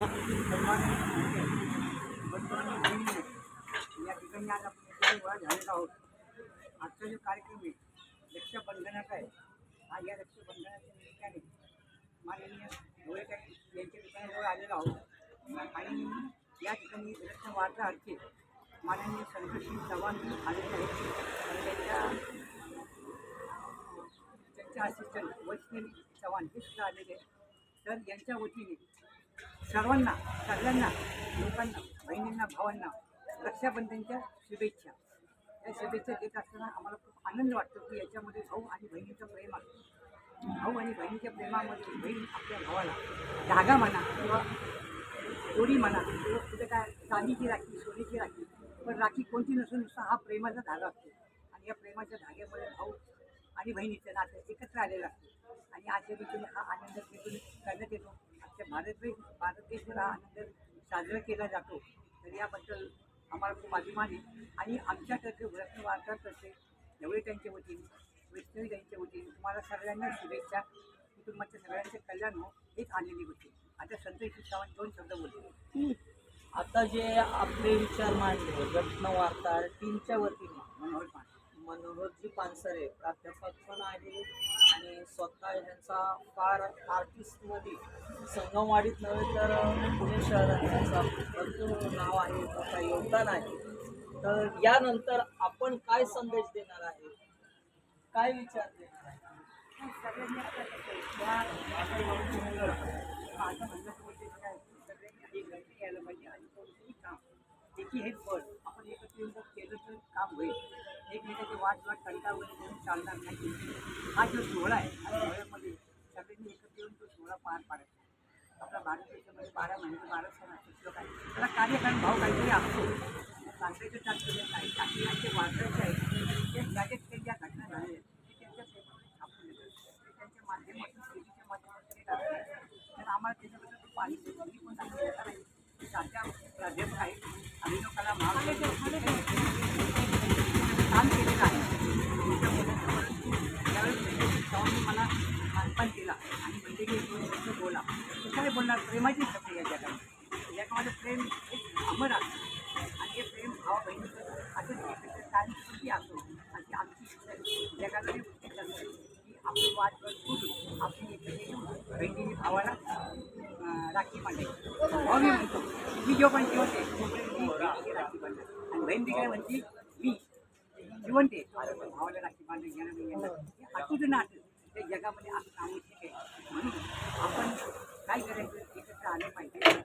या ठिकाणी आज आपण गोळा आहोत आजचा जो कार्यक्रम आहे रक्षाबंधनाचा आहे हा या रक्षाबंधनाच्या निमित्ताने माननीय धुळेकर यांच्या ठिकाणी आलेलो आहोत आणि या ठिकाणी रक्षा वार्ताहरचे माननीय संतोषी चव्हाण आलेले आहेत आणि त्यांच्या त्यांच्या असिस्टंट वैष्णवी चव्हाण हे सुद्धा आलेले आहेत. तर यांच्या वतीने सर्वांना सगळ्यांना लोकांना बहिणींना भावांना रक्षाबंधनच्या शुभेच्छा. या शुभेच्छा देत असताना आम्हाला खूप आनंद वाटतो की याच्यामध्ये भाऊ आणि बहिणीचं प्रेम आहे. भाऊ आणि बहिणीच्या प्रेमामध्ये बहीण आपल्या भावाला धागा म्हणा किंवा दोरी म्हणा किंवा कुठे काय चांदीची राखी सोन्याची राखी पण राखी कोणती नसून नुसता हा प्रेमाचा धागा असतो. आणि या प्रेमाच्या धाग्यामुळे भाऊ आणि बहिणीचं नातं एकत्र आलेलं असतं. आणि आज हा आनंद तिथून करण्यात येतो. भारत देश भारत देशभर हा आनंद साजरा केला जातो. तर याबद्दल आम्हाला खूप अभिमान आहे. आणि आमच्यातर्फे व्रत वार्तातर्फे एवढे त्यांच्या वतीने वैष्णवी त्यांच्या वतीने तुम्हाला सगळ्यांना शुभेच्छा. कुटुंबाच्या सगळ्यांचे कल्याण हो हेच आलेली होती आता संतोषी चव्हाण दोन शब्द बोलतो आता जे आपले विचार मांडले रत्न वार्ताहर टीमच्या वतीने. मनोहर मनोहरजी पानसरे प्राध्यापक पण आहे स्वतः ह्यांचा फार आर्टिस्टमध्ये संगमवाडीत नव्हे तर पुणे शहरात त्यांचा भरपूर नाव आहे मोठं योगदान आहे. तर यानंतर आपण काय संदेश देणार आहे? काय विचार देणार आहे? माझं म्हणणं सगळ्यांनी यायला पाहिजे आणि कोणतंही काम त्याची हे फळ आपण एकत्र येऊन जर केलं तर काम होईल. वाट वाट कंटा वगैरे करून चालणार नाही. हा जो सोहळा आहे हा सोहळ्यामध्ये सगळ्यांनी एकत्र येऊन तो सोहळा पार पाडायचा. आपला भारत देशामध्ये बारा महिने बारा सण असतात. लोक आहे त्याला कार्यक्रम भाव काहीतरी असतो. सांगायचं तात्पर्य काही टाकण्याचे वाचायचे आहे ते जागेत काही ज्या घटना झाल्या ते त्यांच्या पेपरमध्ये छापून येतात ते त्यांच्या माध्यमातून माध्यमातून ते टाकतात. तर आम्हाला त्याच्याबद्दल खूप पाहिजे पण दाखवलं कारण साध्या प्राध्यापक आहेत. लोकांना महाविद्यालय. आणि म्हणजे की शब्द बोला तर काय बोलणार प्रेमाची शब्द या जगात जगामध्ये प्रेम एक अमर असतं आणि हे प्रेम भावा बहिणीचं असं एकत्र काही किती असो आणि आमची इच्छा आहे, जगाला करतो की आपली वाद करून आपली बहिणीने भावाला राखी बांधायची भाऊ मी म्हणतो मी जो पण जिवंत आहे. तोपर्यंत मी राखी बांधणार आणि बहीण तिकडे म्हणते मी जिवंत आहे. भावाला राखी बांधून घेणं मी येणार हे अतूट जगामध्ये असं ठीक आहे. म्हणून आपण काय करायचं? एकत्र आले पाहिजे.